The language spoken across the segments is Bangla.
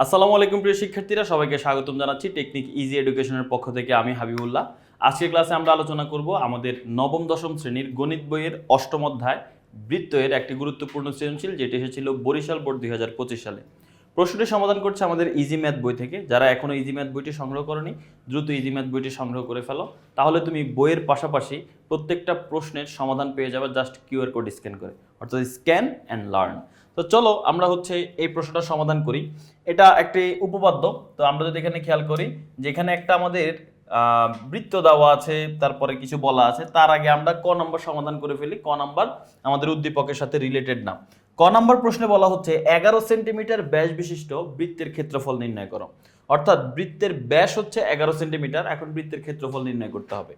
আসসালামু আলাইকুম প্রিয় শিক্ষার্থীরা, সবাইকে স্বাগতম জানাচ্ছি টেকনিক ইজি এডুকেশনের পক্ষ থেকে আমি হাবিবুল্লাহ। আজকের ক্লাসে আমরা আলোচনা করব আমাদের নবম, দশম শ্রেণির গণিত বইয়ের অষ্টম অধ্যায়, বৃত্তের একটি গুরুত্বপূর্ণ সৃজনশীল, যেটি এসেছিল বরিশাল বোর্ড দুই হাজার পঁচিশ সালে। প্রশ্নটি সমাধান করছে আমাদের ইজি ম্যাথ বই থেকে। যারা এখনও ইজি ম্যাথ বইটি সংগ্রহ করনি, দ্রুত ইজি ম্যাথ বইটি সংগ্রহ করে ফেলো। তাহলে তুমি বইয়ের পাশাপাশি প্রত্যেকটা প্রশ্নের সমাধান পেয়ে যাবে, জাস্ট কিউআর কোড স্ক্যান করে। অর্থাৎ স্ক্যান অ্যান্ড লার্ন তো চলো আমরা হচ্ছে এই প্রশ্নটা সমাধান করি। এটা একটি উপপাদ্য, তো আমরা যদি এখানে খেয়াল করি যেখানে একটা আমাদের বৃত্ত দেওয়া আছে, তারপরে কিছু বলা আছে, তার আগে আমরা ক নম্বর সমাধান করে ফেলি। ক নম্বর আমাদের উদ্দীপকের সাথে রিলেটেড না ক নম্বর প্রশ্নে বলা হচ্ছে, এগারো সেন্টিমিটার ব্যাস বিশিষ্ট বৃত্তের ক্ষেত্রফল নির্ণয় করো। অর্থাৎ বৃত্তের ব্যাস হচ্ছে এগারো সেন্টিমিটার, এখন বৃত্তের ক্ষেত্রফল নির্ণয় করতে হবে।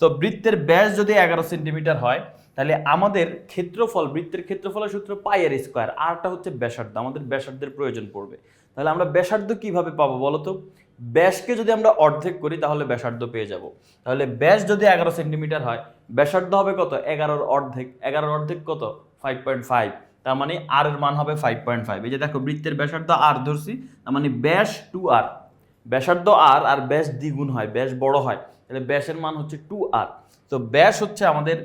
তো বৃত্তের ব্যাস যদি এগারো সেন্টিমিটার হয়, তাহলে আমাদের ক্ষেত্রফল, বৃত্তের ক্ষেত্রফলের সূত্র পাইয়ের স্কোয়ার আরটা হচ্ছে ব্যাসার্ধ, আমাদের ব্যাসার্ধের প্রয়োজন পড়বে। তাহলে আমরা ব্যাসার্ধ কীভাবে পাবো বলো তো? ব্যাসকে যদি আমরা অর্ধেক করি, তাহলে ব্যাসার্ধ পেয়ে যাব। তাহলে ব্যাস যদি এগারো সেন্টিমিটার হয়, ব্যাসার্ধ হবে কত? এগারোর অর্ধেক। এগারোর অর্ধেক কত? ফাইভ পয়েন্ট ফাইভ তার মানে আর এর মান হবে ফাইভ পয়েন্ট ফাইভ এই যে দেখো, বৃত্তের ব্যাসার্ধ আর ধরছি, তার মানে ব্যাস টু আর ব্যাসার্ধ আর আর ব্যাস দ্বিগুণ হয়, ব্যাস বড় হয়। তাহলে ব্যাসের মান হচ্ছে টু আর তো ব্যাস হচ্ছে আমাদের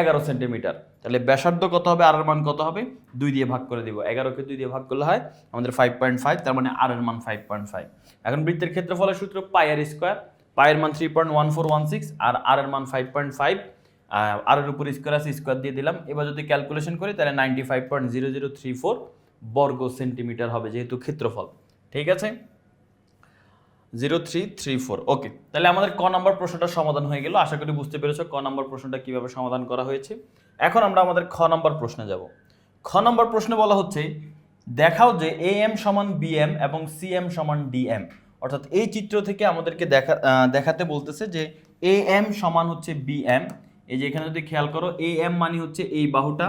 এগারো সেন্টিমিটার তাহলে ব্যাসার্ধ কত হবে? আর এর মান কত হবে? দুই দিয়ে ভাগ করে দিব। এগারোকে দুই দিয়ে ভাগ করলে হয় আমাদের ফাইভ পয়েন্ট ফাইভ তার মানে আর এর মান ফাইভ পয়েন্ট ফাইভ এখন বৃত্তের ক্ষেত্রফলের সূত্র পায়ের স্কোয়ার পায়ের মান three point one four one six আর আর এর মান ফাইভ পয়েন্ট ফাইভ আর এর উপর স্কোয়ার আছে স্কোয়ার দিয়ে দিলাম। এবার যদি ক্যালকুলেশন করি, তাহলে ninety five point zero zero three four বর্গ সেন্টিমিটার হবে যেহেতু ক্ষেত্রফল। ঠিক আছে? Zero three three four. Okay, তাহলে আমাদের ক নম্বর প্রশ্নটা সমাধান হয়ে গেল। আশা করি বুঝতে পেরেছ ক নম্বর প্রশ্নটা কীভাবে সমাধান করা হয়েছে। এখন আমরা আমাদের খ নম্বর প্রশ্নে যাব। খ নম্বর প্রশ্নে বলা হচ্ছে, দেখাও যে এ এম সমান বি এম এবং সি এম সমান ডি এম অর্থাৎ এই চিত্র থেকে আমাদেরকে দেখা দেখাতে বলতেছে যে এ এম সমান হচ্ছে বি এম এই যে এখানে যদি খেয়াল করো এ এম মানে হচ্ছে এই বাহুটা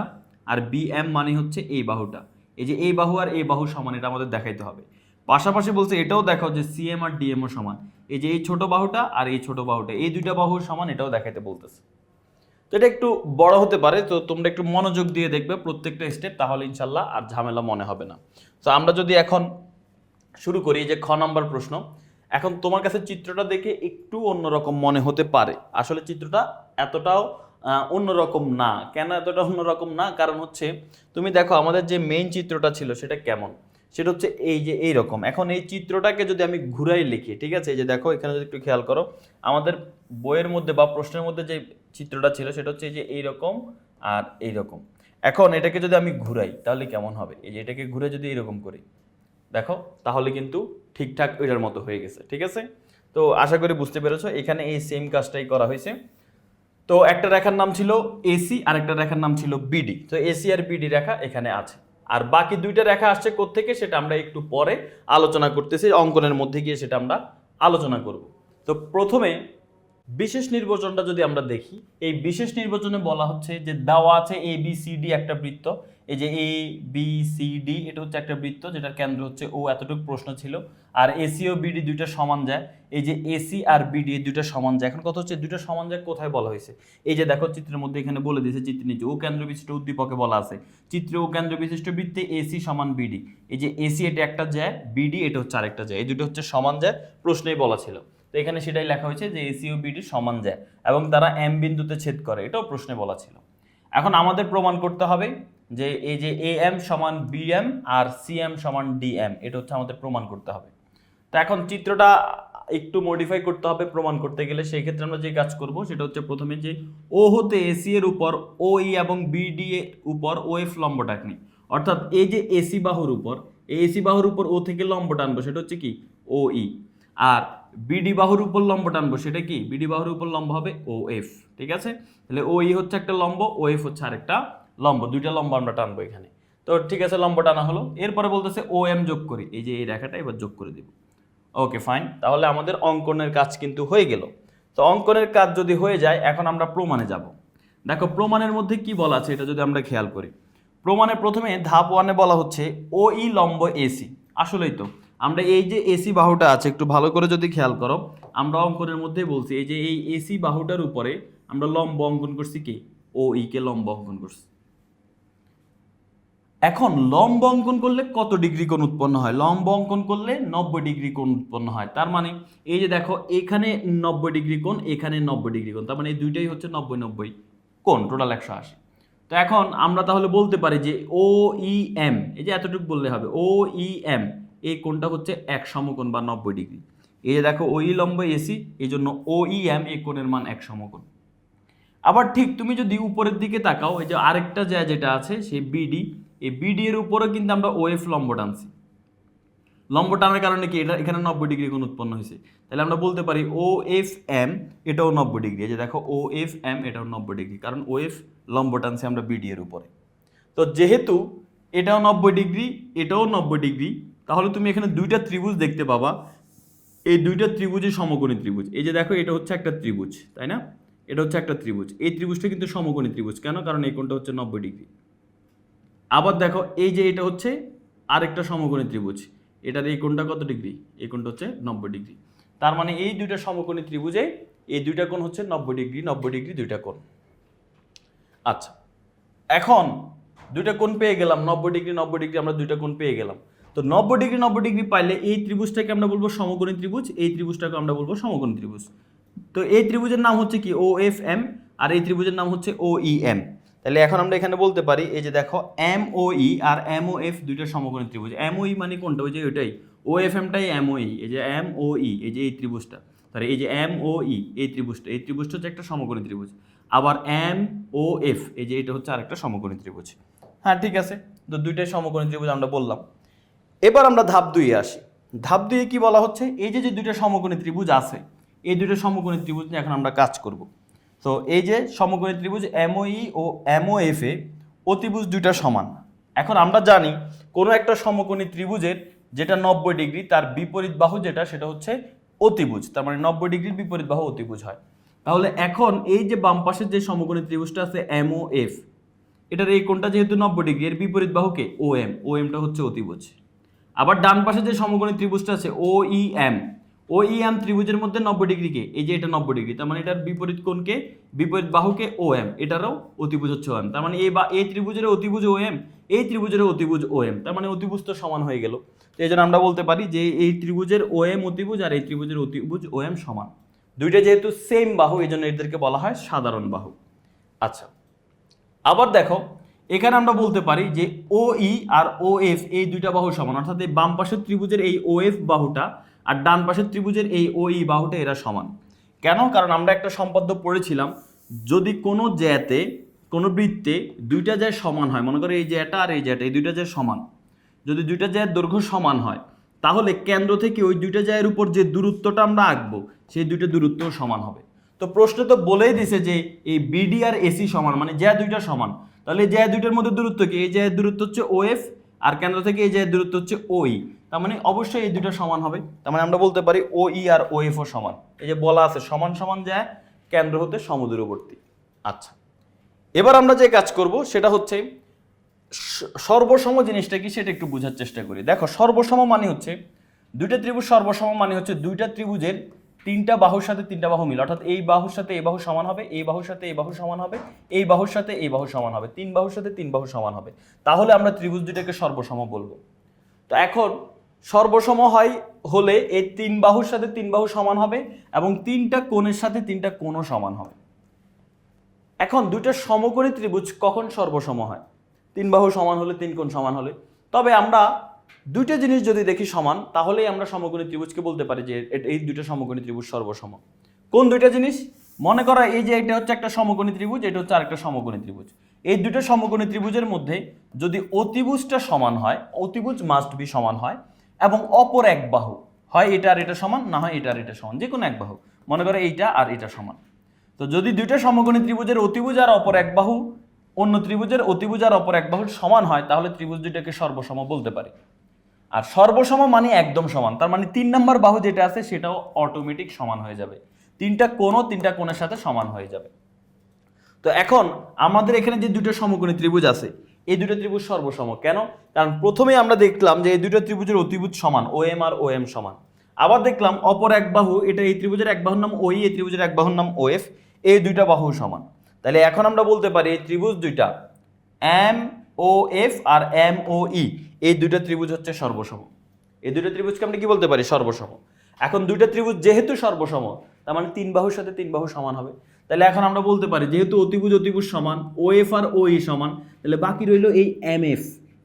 আর বি এম মানে হচ্ছে এই বাহুটা। এই যে এই বাহু আর এই বাহু সমান, এটা আমাদের দেখাইতে হবে। পাশাপাশি বলছে এটাও দেখাও যে সিএম আর ডিএমও সমান। এই যে এই ছোট বাহুটা আর এই ছোট বাহুটা, এই দুইটা বাহুর সমান, এটাও দেখাইতে বলতেছে। তো এটা একটু বড় হতে পারে, তো তোমরা একটু মনোযোগ দিয়ে দেখবে প্রত্যেকটা স্টেপ তাহলে ইনশাল্লাহ আর ঝামেলা মনে হবে না। তো আমরা যদি এখন শুরু করি যে খ নম্বর প্রশ্ন, এখন তোমার কাছে চিত্রটা দেখে একটু অন্যরকম মনে হতে পারে। আসলে চিত্রটা এতটাও অন্যরকম না। কেন এতটা অন্যরকম না? কারণ হচ্ছে, তুমি দেখো আমাদের যে মেইন চিত্রটা ছিল, সেটা কেমন? সেটা হচ্ছে এই যে এই রকম এখন এই চিত্রটাকে যদি আমি ঘুরাই লিখি, ঠিক আছে? এই যে দেখো, এখানে যদি একটু খেয়াল করো, আমাদের বইয়ের মধ্যে বা প্রশ্নের মধ্যে যে চিত্রটা ছিল, সেটা হচ্ছে এই যে এইরকম আর এই রকম এখন এটাকে যদি আমি ঘুরাই, তাহলে কেমন হবে? এই যে এটাকে ঘুরে যদি এরকম করি, দেখো, তাহলে কিন্তু ঠিকঠাক ওইটার মতো হয়ে গেছে, ঠিক আছে? তো আশা করি বুঝতে পেরেছ, এখানে এই সেম কাজটাই করা হয়েছে। তো একটা রেখার নাম ছিল এসি আর একটা রেখার নাম ছিল বিডি তো এসি আর বিডি রেখা এখানে আছে। আর বাকি দুইটা রেখা আসছে কোত্থেকে সেটা আমরা একটু পরে আলোচনা করতেছি, অঙ্কনের মধ্যে গিয়ে সেটা আমরা আলোচনা করব। তো প্রথমে বিশেষ নির্বাচনটা যদি আমরা দেখি, এই বিশেষ নির্বাচনে বলা হচ্ছে যে দেওয়া আছে এ বি সি ডি একটা বৃত্ত। এই যে এ বি সি ডি এটা হচ্ছে একটা বৃত্ত যেটার কেন্দ্র হচ্ছে ও এতটুকু প্রশ্ন ছিল। আর এসি ও বিডি দুইটা সমান যায়। এই যে এসি আর বিডি দুইটা সমান যায়। এখন কথা হচ্ছে দুইটা সমান যায় কোথায় বলা হয়েছে? এই যে দেখো চিত্রের মধ্যে এখানে বলে দিয়েছে চিত্রের নিচে। ও কেন্দ্র বিশিষ্ট উদ্দীপকে বলা আছে। চিত্রে ও কেন্দ্র বিশিষ্ট বৃত্তে এসি সমান বিডি এই যে এসি এটা একটা যায় বিডি এটা হচ্ছে আরেকটা যায়। এই দুটো হচ্ছে সমান যায়, প্রশ্নেই বলা ছিল। তো এখানে সেটাই লেখা হয়েছে যে এসি ও বিডি সমান যায়। এবং তারা এম বিন্দুতে ছেদ করে। এটাও প্রশ্নে বলা ছিল। এখন আমাদের প্রমাণ করতে হবে যে এই যে এ এম সমান বি এম আর সি এম সমান ডি এম এটা হচ্ছে আমাদের প্রমাণ করতে হবে। তো এখন চিত্রটা একটু মডিফাই করতে হবে প্রমাণ করতে গেলে। সেই ক্ষেত্রে আমরা যে কাজ করব, সেটা হচ্ছে প্রথমে যে ও হতে এসি এর উপর ও ই এবং বিডি এর উপর ও এফ লম্ব টাকনি অর্থাৎ এই যে এসি বাহুর উপর, এই এসি বাহুর উপর ও থেকে লম্ব টানবো সেটা হচ্ছে কি? ও ই আর বিডি বাহুর উপর লম্ব টানবো সেটা কি? বিডি বাহুর উপর লম্ব হবে ও এফ ঠিক আছে? তাহলে ও ই হচ্ছে একটা লম্ব ও এফ হচ্ছে আরেকটা। লম্ব, দুইটা লম্ব আমরা টানবো এখানে। তো ঠিক আছে, লম্ব টানা হলো। এরপরে বলতেছে ও এম যোগ করি। এই যে এই রেখাটা এবার যোগ করে দিব। ওকে ফাইন তাহলে আমাদের অঙ্কনের কাজ কিন্তু হয়ে গেল। তো অঙ্কনের কাজ যদি হয়ে যায়, এখন আমরা প্রমাণে যাব। দেখো, প্রমাণের মধ্যে কি বলা আছে এটা যদি আমরা খেয়াল করি। প্রমাণে প্রথমে ধাপ ওয়ানে বলা হচ্ছে ও ই লম্ব এসি আসলেই তো, আমরা এই যে এসি বাহুটা আছে, একটু ভালো করে যদি খেয়াল করো, আমরা অঙ্কনের মধ্যেই বলছি, এই যে এই এসি বাহুটার উপরে আমরা লম্ব অঙ্কন করছি কি? ও ইকে লম্ব অঙ্কন করছি। এখন লম্ব অঙ্কন করলে কত ডিগ্রি কোণ উৎপন্ন হয়? লম্ব অঙ্কন করলে নব্বই ডিগ্রি কোণ উৎপন্ন হয়। তার মানে এই যে দেখো, এখানে নব্বই ডিগ্রি কোণ, এখানে নব্বই ডিগ্রি কোণ। তার মানে এই দুইটাই হচ্ছে নব্বই নব্বই কোণ টোটাল একশো আশি। তো এখন আমরা তাহলে বলতে পারি যে ও ই এম এই যে এতটুকু বললে হবে ও ই এম এই কোণটা হচ্ছে এক সমকোণ বা নব্বই ডিগ্রি। এই যে দেখো, ওই লম্ব এসি এই জন্য ও ই এম এই কোণের মান এক সমকোণ। আবার ঠিক তুমি যদি উপরের দিকে তাকাও, এই যে আরেকটা জায়গা যেটা আছে, সেই বিডি এই বিডি এর উপরেও কিন্তু আমরা ওএফ লম্ব টানছি। লম্ব টানার কারণে কি? এটা এখানে নব্বই ডিগ্রি কোণ উৎপন্ন হয়েছে। তাহলে আমরা বলতে পারি ও এফ এম এটাও নব্বই ডিগ্রি। এই যে দেখো ও এফ এম এটাও নব্বই ডিগ্রি। কারণ ও এফ লম্ব টানছি আমরা বিডি এর উপরে। তো যেহেতু এটাও নব্বই ডিগ্রি, এটাও নব্বই ডিগ্রি, তাহলে তুমি এখানে দুইটা ত্রিভুজ দেখতে পাবা। এই দুইটা ত্রিভুজই সমকোণী ত্রিভুজ। এই যে দেখো, এটা হচ্ছে একটা ত্রিভুজ, তাই না? এটা হচ্ছে একটা ত্রিভুজ। এই ত্রিভুজটা কিন্তু সমকোণী ত্রিভুজ। কেন? কারণ এই কোণটা হচ্ছে নব্বই ডিগ্রি। আবার দেখো, এই যে এটা হচ্ছে আরেকটা সমকোণী ত্রিভুজ। এটার এই কোণটা কত ডিগ্রি? এই কোণটা হচ্ছে নব্বই ডিগ্রি। তার মানে এই দুইটা সমকোণী ত্রিভুজে এই দুইটা কোণ হচ্ছে নব্বই ডিগ্রি নব্বই ডিগ্রি দুইটা কোণ। আচ্ছা এখন দুইটা কোণ পেয়ে গেলাম, নব্বই ডিগ্রি নব্বই ডিগ্রি, আমরা দুইটা কোণ পেয়ে গেলাম। তো নব্বই ডিগ্রি নব্বই ডিগ্রি পাইলে এই ত্রিভুজটাকে আমরা বলব সমকোণী ত্রিভুজ, এই ত্রিভুজটাকে আমরা বলব সমকোণী ত্রিভুজ। তো এই ত্রিভুজের নাম হচ্ছে কি? ও এফ এম আর এই ত্রিভুজের নাম হচ্ছে ও ই এম তাহলে এখন আমরা এখানে বলতে পারি, এই যে দেখো এম ও ই আর এম ও এফ দুইটা সমকোণী ত্রিভুজ। এম ই মানে কোনটা? ওই যে ওইটাই। ও এফ এমটাই এম ও ই এই যে এম ও ই এই যে এই ত্রিভুজটা। তাহলে এই যে এম ও ই এই ত্রিভুজটা এই ত্রিভুজটা হচ্ছে একটা সমকোণী ত্রিভুজ। আবার এম ও এফ এই যে এটা হচ্ছে আরেকটা সমকোণী ত্রিভুজ। হ্যাঁ ঠিক আছে। তো দুইটাই সমকোণী ত্রিভুজ আমরা বললাম। এবার আমরা ধাপ দুইয়ে আসি। ধাপ দুইয়ে কি বলা হচ্ছে? এই যে যে দুইটা সমকোণী ত্রিভুজ আছে, এই দুইটা সমকোণী ত্রিভুজ নিয়ে এখন আমরা কাজ করব। তো এই যে সমকোণী ত্রিভুজ এমওই ও এমওএফ এ অতিভুজ দুইটা সমান। এখন আমরা জানি কোনো একটা সমকোণী ত্রিভুজের যেটা নব্বই ডিগ্রি, তার বিপরীত বাহু যেটা, সেটা হচ্ছে অতিভুজ তার মানে নব্বই ডিগ্রির বিপরীত বাহু অতিভুজ হয়। তাহলে এখন এই যে বাম পাশের যে সমকোণী ত্রিভুজটা আছে এমওএফ এটার এই কোণটা যেহেতু নব্বই ডিগ্রি, এর বিপরীত বাহুকে ও এম ও এমটা হচ্ছে অতিভুজ আবার ডান পাশে যে সমকোণী ত্রিভুজটা আছে ও E M O E M ত্রিভুজের মধ্যে নব্বই ডিগ্রিকে এই যে এটা নব্বই ডিগ্রি, তার মানে এটার বিপরীত কোণকে বিপরীত বাহুকে ও এম এটারও অতিভুজ হচ্ছে ও এম তার মানে এই বা এই ত্রিভুজের অতিভুজ ও এম এই ত্রিভুজের অতিভুজ ও এম তার মানে অতিভুজ তো সমান হয়ে গেল। তো এই জন্য আমরা বলতে পারি যে এই ত্রিভুজের ও এম অতিভুজ আর এই ত্রিভুজের অতিভুজ ও এম সমান। দুইটা যেহেতু সেম বাহু, এই জন্য এদেরকে বলা হয় সাধারণ বাহু। আচ্ছা আবার দেখো, এখানে আমরা বলতে পারি যে ও ই আর ও এফ এই দুইটা বাহু সমান, অর্থাৎ এই বাম পাশের ত্রিভুজের এই ও এফ বাহুটা আর ডান পাশের ত্রিভুজের এই ও, ই বাহুটা এরা সমান। কেন? কারণ আমরা একটা সম্পাদ্য পড়েছিলাম, যদি কোনো জ্যাতে, কোনো বৃত্তে দুইটা জ্যায় সমান হয়, মনে করো এই জ্যাটা আর এই জ্যাটা, এই দুইটা জ্যায় সমান। যদি দুইটা জ্যায়ের দৈর্ঘ্য সমান হয়, তাহলে কেন্দ্র থেকে ওই দুইটা জায়ের উপর যে দূরত্বটা আমরা আঁকবো, সেই দুইটা দূরত্বও সমান হবে। তো প্রশ্ন তো বলেই দিছে যে এই বিডি আর এসি সমান মানে জ্যা দুইটা সমান। তাহলে জ্যা দুইটার মধ্যে দূরত্ব কি? এই জায়ের দূরত্ব হচ্ছে ও এফ আর কেন্দ্র থেকে এই জায়ের দূরত্ব হচ্ছে ও ই তার মানে অবশ্যই এই দুটো সমান হবে। তার মানে আমরা বলতে পারি ও ই আর ও এফ ও সমান। এই যে বলা আছে, সমান সমান যায় কেন্দ্র হতে সমদূরবর্তী। আচ্ছা এবার আমরা যে কাজ করব সেটা হচ্ছে সর্বসম জিনিসটা কি সেটা একটু বোঝার চেষ্টা করি। দেখো, সর্বসম মানে হচ্ছে, দুইটা ত্রিভুজ সর্বসম মানে হচ্ছে দুইটা ত্রিভুজের তিনটা বাহুর সাথে তিনটা বাহু মিল। অর্থাৎ এই বাহুর সাথে এই বাহু সমান হবে, এই বাহুর সাথে এই বাহু সমান হবে, এই বাহুর সাথে এই বাহু সমান হবে, তিন বাহুর সাথে তিন বাহু সমান হবে। তাহলে আমরা ত্রিভুজ দুটাকে সর্বসম বলব। তো এখন সর্বসম হয় হলে এই তিন বাহুর সাথে তিন বাহু সমান হবে এবং তিনটা কোণের সাথে তিনটা কোণও সমান হবে। এখন দুইটা সমকোণী ত্রিভুজ কখন সর্বসম হয়? তিন বাহু সমান হলে তিন কোণ সমান হলে। তবে আমরা দুইটা জিনিস যদি দেখি সমান, তাহলেই আমরা সমকোণী ত্রিভুজকে বলতে পারি যে এই দুইটা সমকোণী ত্রিভুজ সর্বসম। কোন দুইটা জিনিস? মনে করা এই যে এটা হচ্ছে একটা সমকোণী ত্রিভুজ, এটা হচ্ছে আরেকটা সমকোণী ত্রিভুজ। এই দুটো সমকোণী ত্রিভুজের মধ্যে যদি অতিভুজটা সমান হয়, অতিভুজ মাস্ট বি সমান হয়, এবং অপর এক বাহু, হয় এটা আর এটা সমান, না হয় এটা আর এটা সমান যে কোনো এক বাহু, মনে করো এইটা আর এটা সমান। তো যদি দুইটা সমকোণী ত্রিভুজের অতিভুজ আর অপর এক বাহু, অন্য ত্রিভুজের অতিভুজ আর অপর এক বাহুর সমান হয়, তাহলে ত্রিভুজ দুইটাকে সর্বসম বলতে পারি। আর সর্বসম মানে একদম সমান। তার মানে তিন নম্বর বাহু যেটা আছে, সেটাও অটোমেটিক সমান হয়ে যাবে। তিনটা কোণও তিনটা কোণের সাথে সমান হয়ে যাবে। তো এখন আমাদের এখানে যে দুটো সমকোণী ত্রিভুজ আছে, এই দুটো ত্রিভুজ সর্বসম। কেন? কারণ প্রথমেই আমরা দেখলাম যে এই দুটো ত্রিভুজের অতিভুজ সমান ও এম আর ও এম সমান। আবার দেখলাম অপর এক বাহু, এটা এই ত্রিভুজের এক বাহুর নাম ওই এই ত্রিভুজের এক বাহুর নাম ও এফ এই দুইটা বাহু সমান। তাহলে এখন আমরা বলতে পারি এই ত্রিভুজ দুইটা এম ও এফ আর এম ও ই এই দুইটা ত্রিভুজ হচ্ছে সর্বসম। এই দুইটা ত্রিভুজকে আমরা কি বলতে পারি? সর্বসম। এখন দুইটা ত্রিভুজ যেহেতু সর্বসম, তার মানে তিন বাহুর সাথে তিন বাহু সমান হবে। তাহলে এখন আমরা বলতে পারি, যেহেতু অতিভুজ অতিভুজ সমান, ও এফ আর ও ই সমান, তাহলে বাকি রইল এই এম এফ।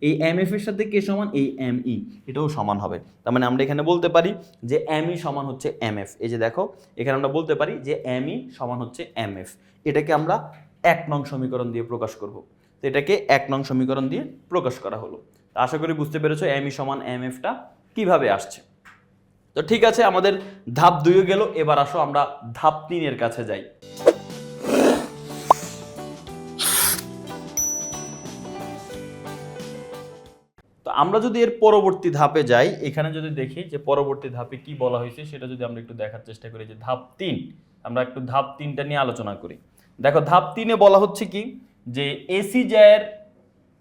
এই এম এফ এর সাথে কে সমান? এই এম ই। এটাও সমান হবে। তার মানে আমরা এখানে বলতে পারি যে এম ই সমান হচ্ছে এম এফ। এই যে দেখো, এখানে আমরা বলতে পারি যে এম ই সমান হচ্ছে এম এফ। এটাকে আমরা এক নং সমীকরণ দিয়ে প্রকাশ করব। তো এটাকে এক নং সমীকরণ দিয়ে প্রকাশ করা হলো। আশা করি বুঝতে পেরেছ এম ই সমান এম এফটা কীভাবে আসছে। তো ঠিক আছে, আমাদের ধাপ দুইও গেল, এবার আসো আমরা ধাপ তিনের কাছে যাই। তো আমরা যদি এর পরবর্তী ধাপে যাই, এখানে যদি দেখি যে পরবর্তী ধাপে কি বলা হয়েছে, সেটা যদি আমরা একটু দেখার চেষ্টা করি যে ধাপ তিন, আমরা একটু ধাপ তিনটা নিয়ে আলোচনা করি। দেখো, ধাপ তিনে বলা হচ্ছে কি? যে এসি জ্যায়ের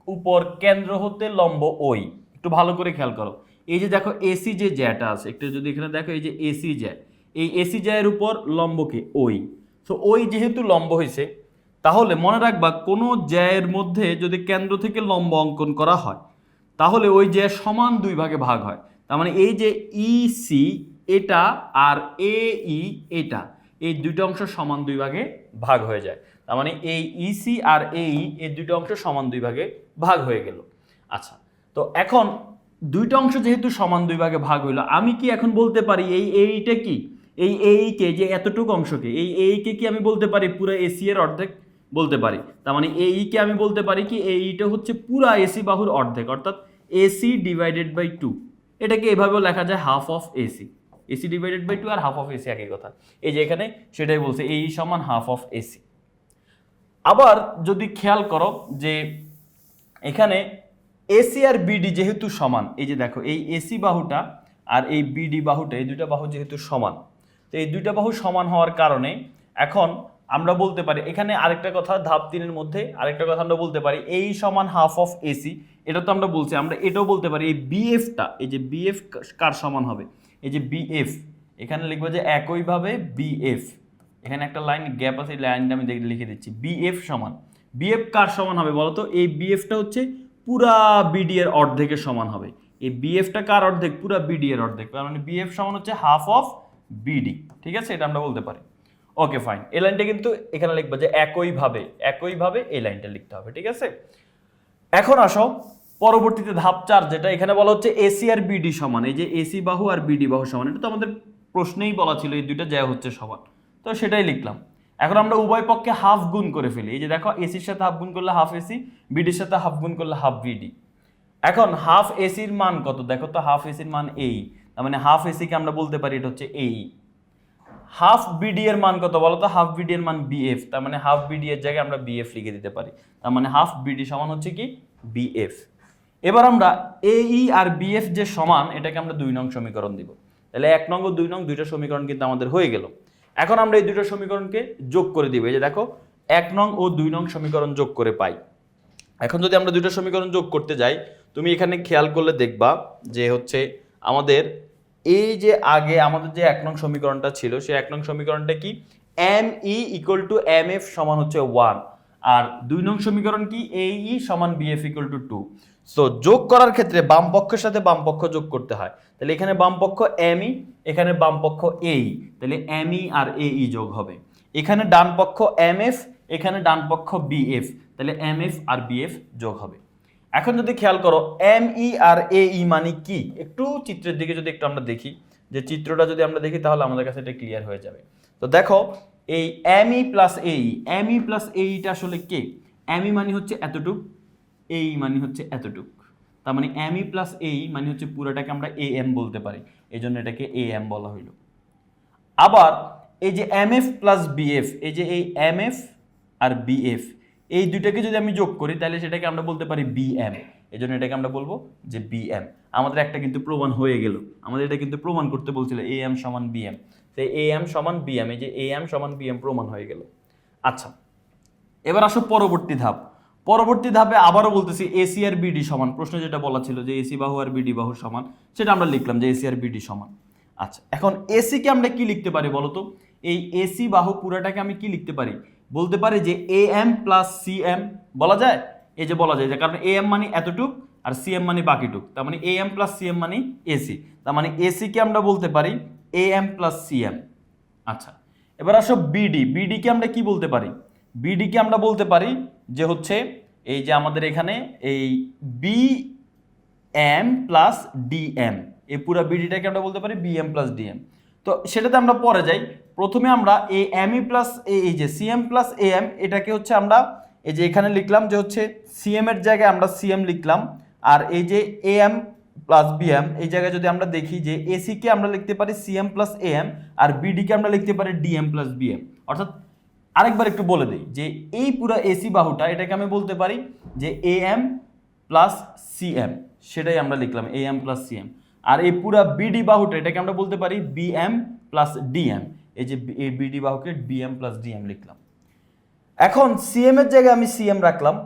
উপর কেন্দ্র হতে লম্ব ওই। একটু ভালো করে খেয়াল করো। এই যে দেখো এসি যে জ্যাটা আছে, একটু যদি এখানে দেখো, এই যে এসি জ্যা এই এসি জ্যায়ের উপর লম্বকে ওই। সো ওই যেহেতু লম্ব হয়েছে, তাহলে মনে রাখবা কোনো জ্যায়ের মধ্যে যদি কেন্দ্র থেকে লম্ব অঙ্কন করা হয়, তাহলে ওই যে সমান দুই ভাগে ভাগ হয়। তার মানে এই যে ইসি এটা আর এ ই এটা। এই দুইটা অংশ সমান দুই ভাগে ভাগ হয়ে যায়। তার মানে এই ইসি আর এই এই দুইটা অংশ সমান দুই ভাগে ভাগ হয়ে গেল। আচ্ছা তো এখন দুইটা অংশ যেহেতু সমান দুই ভাগে ভাগ হইল, আমি কি এখন বলতে পারি এই এইটা কি? এই এইকে যে এতটুকু অংশকে, এই এইকে কি আমি বলতে পারি পুরো এসি এর অর্ধেক বলতে পারি? তার মানে এইকে আমি বলতে পারি কি এইটা হচ্ছে পুরা এসি বাহুর অর্ধেক, অর্থাৎ এসি ডিভাইডেড বাই টু এটাকে এভাবেও লেখা যায় half of AC AC divided by two R half of AC একই কথা। এই যে এখানে সেটাই বলছে এই সমান হাফ অফ এসি আবার যদি খেয়াল করো যে এখানে এসি আর বিডি যেহেতু সমান, এই যে দেখো, এই এসি বাহুটা আর এই বিডি বাহুটা, এই দুইটা বাহু যেহেতু সমান, তো এই দুইটা বাহু সমান হওয়ার কারণে এখন আমরা বলতে পারি, এখানে আরেকটা কথা, ধাপ তিনের মধ্যে আরেকটা কথা আমরা বলতে পারি এই সমান হাফ অফ এসি এটা তো আমরা বলছি, আমরা এটাও বলতে পারি, এই বিএফটা এই যে বিএফ কার সমান হবে? এই যে বিএফ এখানে লিখব যে একইভাবে বিএফ এখানে একটা লাইন, গ্যাপ আছে, এই লাইনটা আমি লিখে দিচ্ছি। বিএফ সমান। বিএফ কার সমান হবে বলতো? এই বিএফটা হচ্ছে পুরা বিডি এর অর্ধেকের সমান হবে। এই বিএফটা কার অর্ধেক? পুরা বিডি এর অর্ধেক। তার মানে বিএফ সমান হচ্ছে হাফ অফ বিডি ঠিক আছে? এটা আমরা বলতে পারি। ওকে ফাইন এই লাইনটা কিন্তু এখানে লিখব যে একইভাবে একইভাবে এই লাইনটা লিখতে হবে। ঠিক আছে? এখন আসো। পরবর্তীতে ধাপ চার যেটা, এখানে বলা হচ্ছে এসি আর বিডি সমান। এই যে এসি বাহু আর বিডি বাহু সমান, এটা তো আমাদের প্রশ্নেই বলা ছিল, এই দুইটা যা হচ্ছে সমান। তো সেটাই লিখলাম। এখন আমরা উভয় পক্ষে হাফ গুণ করে ফেলি। এই যে দেখো এসির সাথে হাফ গুণ করলে হাফ এসি বিডির সাথে হাফ গুণ করলে হাফ বিডি এখন হাফ এসির মান কত? দেখো তো হাফ এসির মান এই তার মানে হাফ এসিকে আমরা বলতে পারি, এটা হচ্ছে এই হাফ বিডি এর মান কত বলো তো? হাফ বিডি এর মান বিএফ তার মানে হাফ বিডি এর জায়গায় আমরা বিএফ লিখে দিতে পারি। তার মানে হাফ বিডি সমান হচ্ছে কি? বিএফ এবার আমরা এই আর বিএফ যে সমান, এটাকে আমরা দুই নং সমীকরণ দিব। তাহলে এক নং ও দুই নং দুইটা সমীকরণ কিন্তু আমাদের হয়ে গেল। এখন আমরা এই দুইটা সমীকরণকে যোগ করে দিব। এই যে দেখো, এক নং ও দুই নং সমীকরণ যোগ করে পাই। এখন যদি আমরা দুইটা সমীকরণ যোগ করতে যাই, তুমি এখানে খেয়াল করলে দেখবা যে হচ্ছে আমাদের এই যে আগে আমাদের যে এক নং সমীকরণটা ছিল সেই এক নং সমীকরণটা কি? M E equal to M F সমান হচ্ছে ওয়ান আর দুই নং সমীকরণ কি? এ ই সমান BF equal to two so যোগ করার ক্ষেত্রে বাম পক্ষের সাথে বাম পক্ষ যোগ করতে হয়। তাহলে এখানে বাম পক্ষ এম ই এখানে বাম পক্ষ এই তাহলে এম ই আর এ ই যোগ হবে। এখানে ডান পক্ষ এম এফ এখানে ডান পক্ষ বিএফ তাহলে এম এফ আর বিএফ যোগ হবে। এখন যদি খেয়াল করো এম ই আর এ ই মানে কি? একটু চিত্রের দিকে যদি একটু আমরা দেখি, যে চিত্রটা যদি আমরা দেখি, তাহলে আমাদের কাছে এটা ক্লিয়ার হয়ে যাবে। তো দেখো, এই এম ই প্লাস এই এম ই প্লাস এইটা আসলে কে? এম ই মানে হচ্ছে এতটুক এই মানে হচ্ছে এতটুক। তার মানে এম ই প্লাস এই মানে হচ্ছে পুরোটাকে আমরা এ এম বলতে পারি। এই জন্য এটাকে এ এম বলা হইল। আবার এই যে এম এফ প্লাস বিএফ এই যে এই এম এফ আর বিএফ এই দুইটাকে যদি আমি যোগ করি, তাহলে সেটাকে আমরা বলতে পারি বিএম এই জন্য এটাকে আমরা বলব যে বিএম আমাদের একটা কিন্তু প্রমাণ হয়ে গেল। আমাদের এটা কিন্তু প্রমাণ করতে বলছিল এ এম সমান বিএম তো এ এম সমান বিএম এই যে এ এম সমান বিএম প্রমাণ হয়ে গেল। আচ্ছা এবার আসো পরবর্তী ধাপ। পরবর্তী ধাপে আবারও বলতেছি এসি আর বিডি সমান। প্রশ্ন যেটা বলা ছিল যে এসি বাহু আর বিডি বাহু সমান, সেটা আমরা লিখলাম যে এসি আর বিডি সমান। আচ্ছা এখন এসিকে আমরা কি লিখতে পারি বলো তো এই এসি বাহু পুরাটাকে আমি কি লিখতে পারি? বলতে পারি যে A M plus C M বলা যায়? এই যে বলা যায়, যে কারণ এ এম মানে এতটুক আর সি এম মানে বাকিটুক। তার মানে A M plus C M মানে এসি তার মানে এসিকে আমরা বলতে পারি A M plus C M আচ্ছা এবার আসো বিডি বিডিকে আমরা কি বলতে পারি? বিডিকে আমরা বলতে পারি যে হচ্ছে এই যে আমাদের এখানে এই বি এম প্লাস ডিএম এই পুরো বিডিটাকে আমরা বলতে পারি বি এম প্লাস ডিএম তো সেটাতে আমরা পরে যাই। প্রথমে আমরা এ এম ই প্লাস এই যে সিএম প্লাস এ এম এটাকে হচ্ছে আমরা এই যে এখানে লিখলাম যে হচ্ছে সিএম এর জায়গায় আমরা সিএম লিখলাম। আর এই যে এ এম প্লাস বিএম এই জায়গায় যদি আমরা দেখি যে এসিকে আমরা লিখতে পারি সিএম প্লাস এ এম আর বিডিকে আমরা লিখতে পারি ডিএম প্লাস বিএম অর্থাৎ আরেকবার একটু বলে দিই যে এই পুরো এসি বাহুটা, এটাকে আমি বলতে পারি যে A M plus C M সেটাই আমরা লিখলাম A M plus C M আর এই পুরো বিডি বাহুটা, এটাকে আমরা বলতে পারি B M plus D M এই যে এই BD বাহুকে B M plus D M লিখলাম। এখন সিএম এর জায়গায় আমি সিএম রাখলাম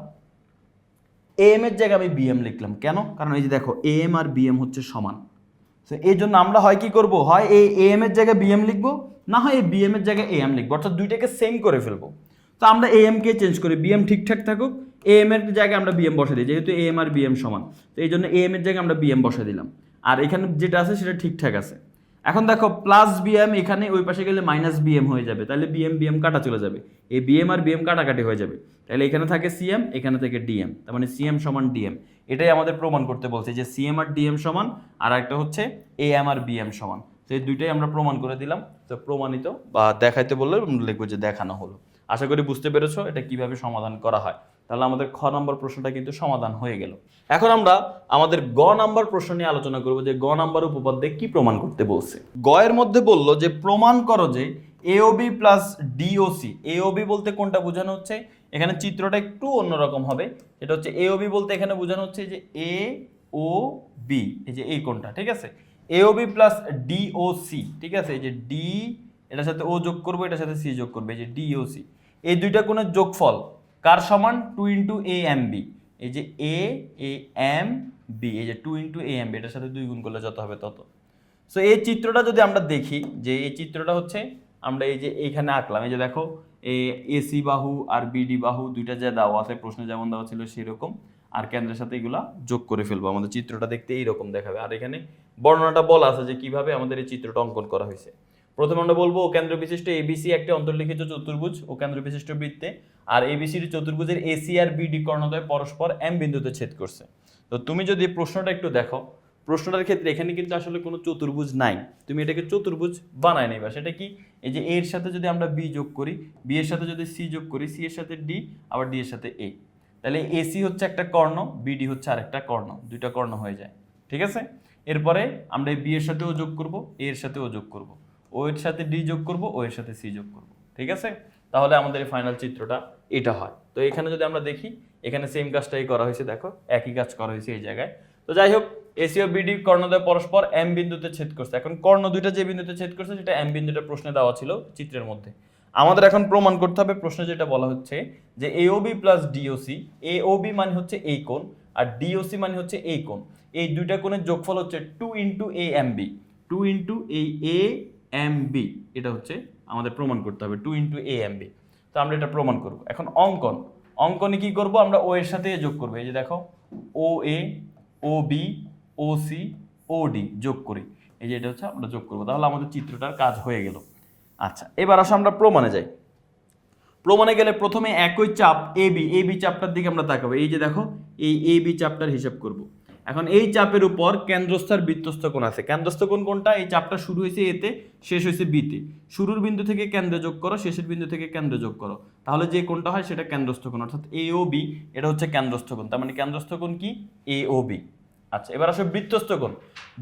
এ এম এর জায়গায় আমি বিএম লিখলাম। কেন? কারণ এই যে দেখো এ এম আর বিএম হচ্ছে সমান। তো এই জন্য আমরা হয় কি করব হয় এই এম এর জায়গায় বিএম লিখব না হয় এই বিএম এর জায়গায় এম লিখব অর্থাৎ দুইটাকে সেম করে ফেলব তো আমরা এম কে চেঞ্জ করি বিএম ঠিকঠাক থাকুক এম এর জায়গায় আমরা বিএম বসে দিই যেহেতু এম আর বিএম সমান তো এই জন্য এম এর জায়গায় আমরা বিএম বসে দিলাম আর এখানে যেটা আছে সেটা ঠিকঠাক আছে এখন দেখো প্লাস বিএম এখানে ওই পাশে গেলে মাইনাস বিএম হয়ে যাবে তাহলে বিএম বিএম কাটা চলে যাবে এই বিএম আর বিএম কাটাকাটি হয়ে যাবে তাহলে এখানে থাকে সিএম এখানে থেকে ডিএম তার মানে সিএম সমান ডিএম এটাই আমাদের প্রমাণ করতে বলছে যে সিএম আর ডিএম সমান, আর একটা হচ্ছে এ এম আর বিএম সমান। তো এই দুইটাই আমরা প্রমাণ করে দিলাম। তো প্রমাণিত বা দেখাইতে বললে লিখব যে দেখানো হলো। আশা করি বুঝতে পেরেছ এটা কীভাবে সমাধান করা হয়। তাহলে আমাদের খ নম্বর প্রশ্নটা কিন্তু সমাধান হয়ে গেল। এখন আমরা আমাদের গ নাম্বার প্রশ্ন নিয়ে আলোচনা করব যে গ নাম্বার উপপাদ্যে কি প্রমাণ করতে বলছে। গ এর মধ্যে বলল যে প্রমাণ করো যে এওবি প্লাস ডিওসি এওবি বলতে কোনটা বোঝানো হচ্ছে? এখানে চিত্রটা একটু অন্যরকম হবে। এটা হচ্ছে এওবি বলতে এখানে বোঝানো হচ্ছে যে এ ও বি এই যে এই কোনটা ঠিক আছে? এওবি প্লাস ডিওসি ঠিক আছে? এই যে ডি এটার সাথে ও যোগ করব, এটার সাথে সি যোগ করবে, এই যে ডিওসি এই দুইটা কোণের যোগফল কার সমান? Two into A M B এই যে এ এ এম বি এই যে two into A M B এটার সাথে দুই গুণ করলে যত হবে তত। সো এই চিত্রটা যদি আমরা দেখি, যে এই চিত্রটা হচ্ছে, আমরা এই যে এইখানে আঁকলাম, এই যে দেখো এ এসি বাহু আর বিডি বাহু দুইটা যা দেওয়া আছে, প্রশ্নে যেমন দেওয়া ছিল সেরকম। আর কেন্দ্রের সাথে এগুলা যোগ করে ফেলব, আমাদের চিত্রটা দেখতে এইরকম দেখাবে। আর এখানে বর্ণনাটা বলা আছে যে কীভাবে আমাদের এই চিত্রটা অঙ্কন করা হয়েছে। প্রথমে আমরা বলব, ও কেন্দ্র বিশিষ্ট এবিসি একটি অন্তর্লিখিত চতুর্ভুজ, ও কেন্দ্র বিশিষ্ট বৃত্তে। আর এবিসির চতুর্ভুজের এসি আর বিডি কর্ণদ্বয় পরস্পর এম বিন্দুতে ছেদ করছে। তো তুমি যদি প্রশ্নটা একটু দেখো প্রশ্নটার ক্ষেত্রে এখানে কিন্তু আসলে কোনো চতুর্ভুজ নাই। তুমি এটাকে চতুর্ভুজ বানায় নেবা। সেটা কি? এই যে এর সাথে যদি আমরা বি যোগ করি, বি এর সাথে যদি সি যোগ করি, সি এর সাথে ডি, আবার ডি এর সাথে এ। তাহলে এসি হচ্ছে একটা কর্ণ, বিডি হচ্ছে আরেকটা কর্ণ। দুইটা কর্ণ হয়ে যায়। ঠিক আছে? এরপরে আমরা এই বি এর সাথেও যোগ করব, এ এর সাথেও যোগ করব। ও এর সাথে ডি যোগ করব, ও এর সাথে সি যোগ করব। ঠিক আছে? তাহলে আমাদের এই ফাইনাল চিত্রটা এটা হয়। তো এখানে যদি আমরা দেখি, এখানে সেম কাজটাই করা হয়েছে, দেখো, একই কাজ করা হয়েছে এই জায়গায়। তো যাই হোক এসিও, বিডি, কর্ণদ্বয় পরস্পর এম বিন্দুতে ছেদ করছে। এখন কর্ণ দুইটা যে বিন্দুতে ছেদ করছে, সেটা এম বিন্দুটা প্রশ্নে দেওয়া ছিল চিত্রের মধ্যে। আমাদের এখন প্রমাণ করতে হবে, প্রশ্নে যেটা বলা হচ্ছে যে এওবি প্লাস ডিওসি এওবি মানে হচ্ছে এই কোণ আর ডিওসি মানে হচ্ছে এই কোণ। এই দুইটা কোণের যোগফল হচ্ছে two into A M B two into এই এ এম বি এটা হচ্ছে আমাদের প্রমাণ করতে হবে two into A M B তো আমরা এটা প্রমাণ করব। এখন অঙ্কন, অঙ্কনে কি করব? আমরা ও এর সাথে যোগ করব। এই যে দেখো O A O B O C O D যোগ করি। এই যে এটা হচ্ছে আমরা যোগ করব। তাহলে আমাদের চিত্রটার কাজ হয়ে গেল। আচ্ছা এবার আসো আমরা প্রমাণে যাই। প্রমাণে গেলে প্রথমে একই চাপ এ বি এ বি চাপটার দিকে আমরা তাকাবো। এই যে দেখো, এই এ বি চাপটার হিসাব করব। এখন এই চাপের উপর কেন্দ্রস্থর বৃত্তস্থ কোণ আছে। কেন্দ্রস্থ কোণ কোনটা এই চাপটা শুরু হয়েছে এতে শেষ হয়েছে বিতে শুরুর বিন্দু থেকে কেন্দ্রে যোগ করো, শেষের বিন্দু থেকে কেন্দ্রে যোগ করো। তাহলে যে কোণটা হয় সেটা কেন্দ্রস্থ কোণ, অর্থাৎ এ ও বি এটা হচ্ছে কেন্দ্রস্থ কোণ। তার মানে কেন্দ্রস্থ কোণ কি? এ ও বি আচ্ছা এবার আসো বৃত্তস্থ কোণ।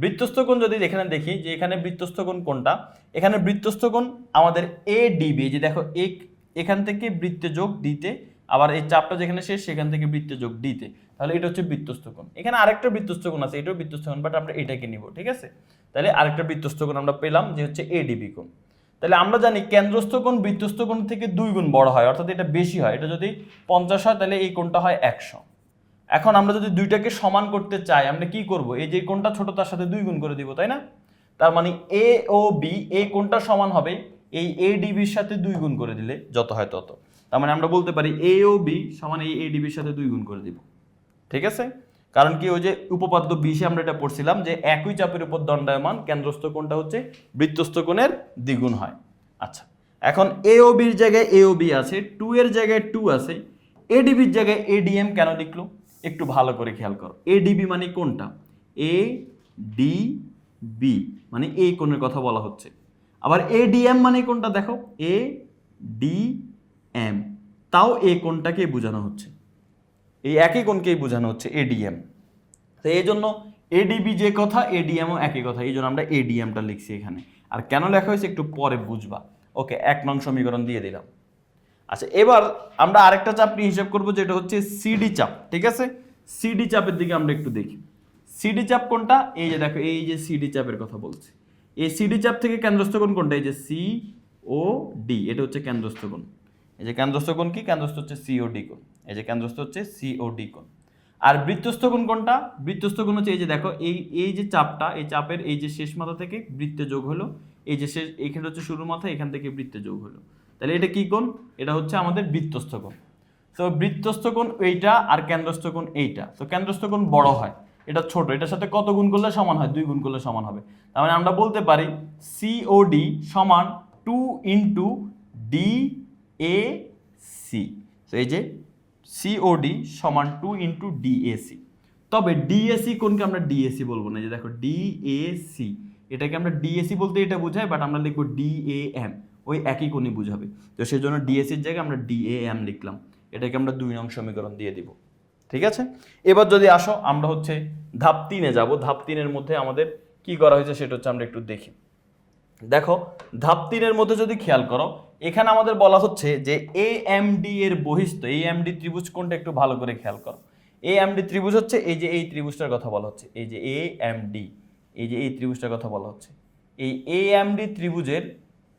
বৃত্তস্থ কোণ যদি এখানে দেখি, যে এখানে বৃত্তস্থ কোণ কোনটা এখানে বৃত্তস্থ কোণ আমাদের এ ডিবি যে দেখো, এক এখান থেকে বৃত্তে যোগ দিতে, আবার এই চাপটা যেখানে শেষ, সেখান থেকে বৃত্তে যোগ দিতে। তাহলে এটা হচ্ছে বৃত্তস্থ কোণ। এখানে আরেকটা বৃত্তস্থ কোণ আছে, এটাও বৃত্তস্থ কোণ বাট আমরা এটাকে নিব, ঠিক আছে? তাহলে আরেকটা বৃত্তস্থ কোণ আমরা পেলাম, যে হচ্ছে এ ডিবি কোণ। তাহলে আমরা জানি কেন্দ্রস্থ কোণ, বৃত্তস্থ কোণ থেকে দুই গুণ বড় হয়, অর্থাৎ এটা বেশি হয়। এটা যদি পঞ্চাশ হয়, তাহলে এই কোণটা হয় একশো। এখন আমরা যদি দুইটাকে সমান করতে চাই, আমরা কি করব? এই যে কোনটা ছোট, তার সাথে দুই গুণ করে দিব, তাই না? তার মানে এ ও বি এ কোনটা সমান হবে? এই এ ডিবির সাথে দুই গুণ করে দিলে যত হয় তত। তার মানে আমরা বলতে পারি এ ও বি সমান এই এডিবির সাথে দুই গুণ করে দিব। ঠিক আছে? কারণ কি ওই যে উপপাদ্য বিশে আমরা এটা পড়ছিলাম যে একই চাপের উপর দণ্ডায়মান কেন্দ্রস্থ কোণটা হচ্ছে বৃত্তস্থ কোণের দ্বিগুণ হয়। আচ্ছা এখন এ ও বির জায়গায় এ ও বি আছে টু এর জায়গায় টু আছে এডিবির জায়গায় এডিএম কেন লিখলো? একটু ভালো করে খেয়াল করো। এডিবি মানে কোনটা? এ ডি বি মানে এই কোণের কথা বলা হচ্ছে। আবার এডিএম মানে কোনটা দেখো? এ ডি এম তাও এই কোণটাকে বোঝানো হচ্ছে। এই একই কোণকেই বোঝানো হচ্ছে এডিএম তো এই জন্য এডিবি যে কথা এডিএমও একই কথা। এই জন্য আমরা এডিএমটা লিখছি এখানে। আর কেন লেখা হয়েছে একটু পরে বুঝবা। ওকে, এক নং সমীকরণ দিয়ে দিলাম। আচ্ছা এবার আমরা আরেকটা চাপ নিয়ে হিসাব করব, যেটা হচ্ছে সিডি চাপ, ঠিক আছে? সিডি চাপের দিকে আমরা একটু দেখি। সিডি চাপ কোনটা? এই যে দেখো, এই যে সিডি চাপের কথা বলছি। এই সিডি চাপ থেকে কেন্দ্রস্থ কোণ কোনটা? এই যে সি ও ডি এটা হচ্ছে কেন্দ্রস্থ কোণ। এই যে কেন্দ্রস্থ কোণ কি? কেন্দ্রস্থ হচ্ছে সিওডি কোণ। এই যে কেন্দ্রস্থ হচ্ছে সিও ডি কোণ। আর বৃত্তস্থ কোণ কোনটা? বৃত্তস্থ কোণ হচ্ছে এই যে দেখো, এই এই যে চাপটা, এই চাপের এই যে শেষ মাথা থেকে বৃত্তে যোগ হলো, এই যে শেষ এইখানে হচ্ছে শুরু মাথা, এখান থেকে বৃত্তে যোগ হলো। তাহলে এটা কি কোণ? এটা হচ্ছে আমাদের বৃত্তস্থ কোণ। তো বৃত্তস্থ কোণ এইটা আর কেন্দ্রস্থ কোণ এইটা। তো কেন্দ্রস্থ কোণ বড় হয়, এটা ছোট। এটার সাথে কত গুণ করলে সমান হয়? দুই গুণ করলে সমান হবে। তার মানে আমরা বলতে পারি সিওডি সমান two into D A C তো এই যে সিওডি সমান টু ইন্টু ডিএসি তবে ডিএসি কোনকে আমরা ডিএসি বলব না। যে দেখো ডিএসি এটাকে আমরা ডিএসি বলতে এটা বোঝাই বাট আমরা লিখব ডিএএম ওই একই কোণই বুঝাবে। তো সেই জন্য ডিএসির জায়গায় আমরা ডিএএম লিখলাম। এটাকে আমরা দুই নং সমীকরণ দিয়ে দিব। ঠিক আছে? এবার যদি আসো, আমরা হচ্ছে ধাপ তিনে যাব। ধাপ তিনের মধ্যে আমাদের কি করা হয়েছে সেটা হচ্ছে আমরা একটু দেখি। দেখো, ধাপ তিনের মধ্যে যদি খেয়াল করো, এখানে আমাদের বলা হচ্ছে যে এ এম ডি এর বহিস্থ এ এম ডি ত্রিভুজ কোনটা একটু ভালো করে খেয়াল করো। এ এম ডি ত্রিভুজ হচ্ছে এই যে এই ত্রিভুজটার কথা বলা হচ্ছে। এই যে এ এম ডি এই যে এই ত্রিভুজটার কথা বলা হচ্ছে। এই এ এম ডি ত্রিভুজের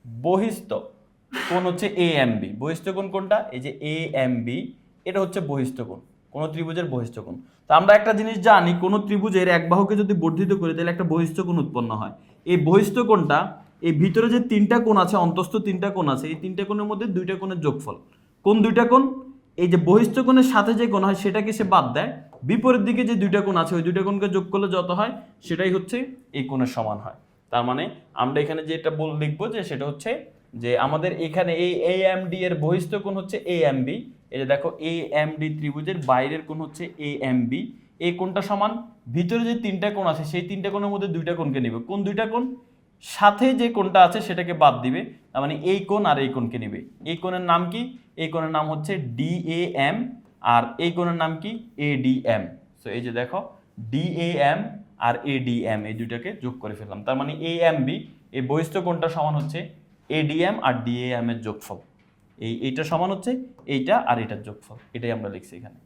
বহিস্থ কোন হচ্ছে এ এম বি বহিস্থ কোণ কোনটা? এই যে এ এম বি এটা হচ্ছে বহিস্থ কোণ, কোন ত্রিভুজের বহিস্থ কোণ। তো আমরা একটা জিনিস জানি, কোন ত্রিভুজের এক বাহুকে যদি বর্ধিত করি, তাহলে একটা বহিস্থ কোণ উৎপন্ন হয়। এই বহিস্থ কোণটা, এই ভিতরে যে তিনটা কোণ আছে, অন্তস্থ তিনটা কোণ আছে, এই তিনটা কোণের মধ্যে দুইটা কোণের যোগফল। কোন দুইটা কোণ? এই যে বহিস্থ কোণের সাথে যে কোণ হয়, সেটাকে সে বাদ দেয়। বিপরীত দিকে যে দুইটা কোণ আছে, ওই দুইটা কোণকে যোগ করলে যত হয়, সেটাই হচ্ছে এই কোণের সমান হয়। তার মানে আমরা এখানে যেটা বল, লিখব যে সেটা হচ্ছে যে আমাদের এখানে এই এ এম ডি এর বহিস্থ কোণ হচ্ছে এ এম বি এই যে দেখো এ এম ডি ত্রিভুজের বাইরের কোণ হচ্ছে এ এম বি এই কোণটা সমান, ভিতরে যে তিনটা কোণ আছে সেই তিনটা কোণের মধ্যে দুইটা কোণকে নেবে। কোন দুইটা কোণ? সাথে যে কোণটা আছে সেটাকে বাদ দিবে। তার মানে এই কোণ আর এই কোণকে নেবে। এই কোণের নাম কি? এই কোণের নাম হচ্ছে ডি এ এম আর এই কোণের নাম কি? এ ডি এম সো এই যে দেখো ডি এ এম আর এ ডি এম এই দুইটাকে যোগ করে ফেললাম। তার মানে এ এম বি এই বহিস্থ কোণটা সমান হচ্ছে এডিএম আর ডিএএম এর যোগফল। এই এইটা সমান হচ্ছে এইটা আর এটার যোগফল। এটাই আমরা লিখছি এখানে।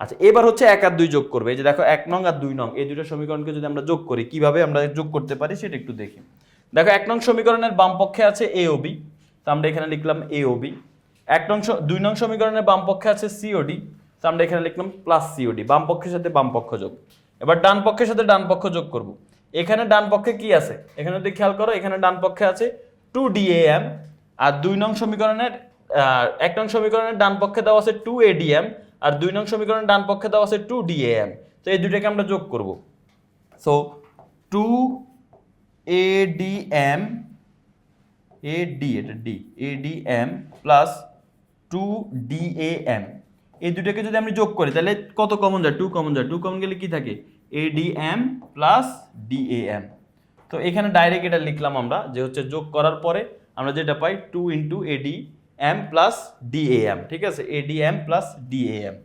আচ্ছা এবার হচ্ছে এক আর দুই যোগ করবে। এই যে দেখো এক নং আর দুই নং, এই দুটো সমীকরণকে যদি আমরা যোগ করি, কীভাবে আমরা যোগ করতে পারি সেটা একটু দেখি। দেখো, এক নং সমীকরণের বাম পক্ষে আছে এ ও বি তো আমরা এখানে লিখলাম এ ও বি এক নং দুই নং সমীকরণের বাম পক্ষে আছে সিওডি তো আমরা এখানে লিখলাম প্লাস সিওডি বাম পক্ষের সাথে বাম পক্ষ যোগ। এবার ডান পক্ষের সাথে ডান পক্ষ যোগ করব। এখানে ডান পক্ষে কি আছে? এখানে যদি খেয়াল করো, এখানে ডান পক্ষে আছে টু ডিএএম আর দুই নং সমীকরণের এক নং সমীকরণের ডান পক্ষে দেওয়া আছে টু এডিএম আর দুই নং সমীকরণের ডান পক্ষে দেওয়া আছে টু ডিএএম তো এই দুইটাকে আমরা যোগ করব। সো টু এডিএম এডি এটা D ADM plus two DAM এই দুটাকে যদি আমি যোগ করি, তাহলে কত কমন যায়? টু কমন যায়। টু কমন গেলে কি থাকে? A D M plus D A M তো এখানে ডাইরেক্ট এটা লিখলাম আমরা, যে হচ্ছে যোগ করার পরে আমরা যেটা পাই two into A D M plus D A M ঠিক আছে? A D M plus D A M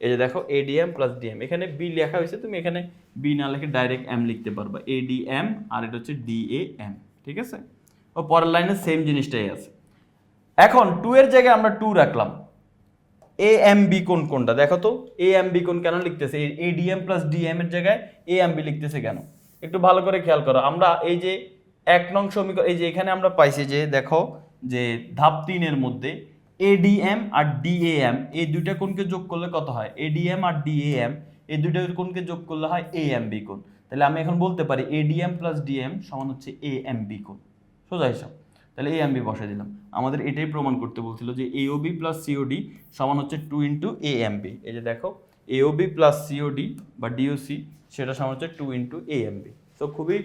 এই যে দেখো A D M plus D M এখানে বি লেখা হয়েছে, তুমি এখানে বি না লিখে ডাইরেক্ট এম লিখতে পারবা। এম আর এটা হচ্ছে ডি এ এম ঠিক আছে? ও পরের লাইনে সেম জিনিসটাই আছে। এখন টু এর জায়গায় আমরা টু রাখলাম। এ এম বি কোন কোনটা? দেখো তো এ এম বি কোন কেন লিখতেছে? এ ডিএম প্লাস ডিএম এর জায়গায় এ এম বি লিখতেছে কেন? একটু ভালো করে খেয়াল করো। আমরা এই যে এক নং সমীকরণ, এই যে এখানে আমরা পাইছি যে, দেখো যে ধাপ তিনের মধ্যে এডিএম আর ডিএএম এই দুইটা কোণকে যোগ করলে কত হয়? এডিএম আর ডিএএম এই দুইটা কোণকে যোগ করলে হয় এ এম বি কোণ। তাহলে আমি এখন বলতে পারি এডিএম প্লাস ডিএম সমান হচ্ছে এ এম বি কোণ। সোজা হিসাব। তাহলে এ এম বি বসাই দিলাম। আমাদের এটাই প্রমাণ করতে বলছিল যে এওবি প্লাস সিওডি সমান হচ্ছে two into A M B এই যে দেখো এওবি প্লাস সিওডি বা ডিওসি সেটা সমান হচ্ছে two into A M B তো খুবই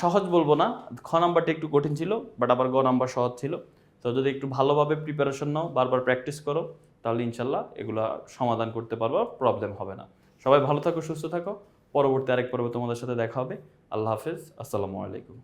সহজ বলব না। খ নাম্বারটা একটু কঠিন ছিল বাট আবার গ নাম্বার সহজ ছিল। তো যদি একটু ভালোভাবে প্রিপারেশন নাও, বারবার প্র্যাকটিস করো, তাহলে ইনশাল্লাহ এগুলো সমাধান করতে পারব প্রবলেম হবে না। সবাই ভালো থাকো, সুস্থ থাকো। পরবর্তী আরেক পর্বে তোমাদের সাথে দেখা হবে। আল্লাহ হাফেজ। আসসালামু আলাইকুম।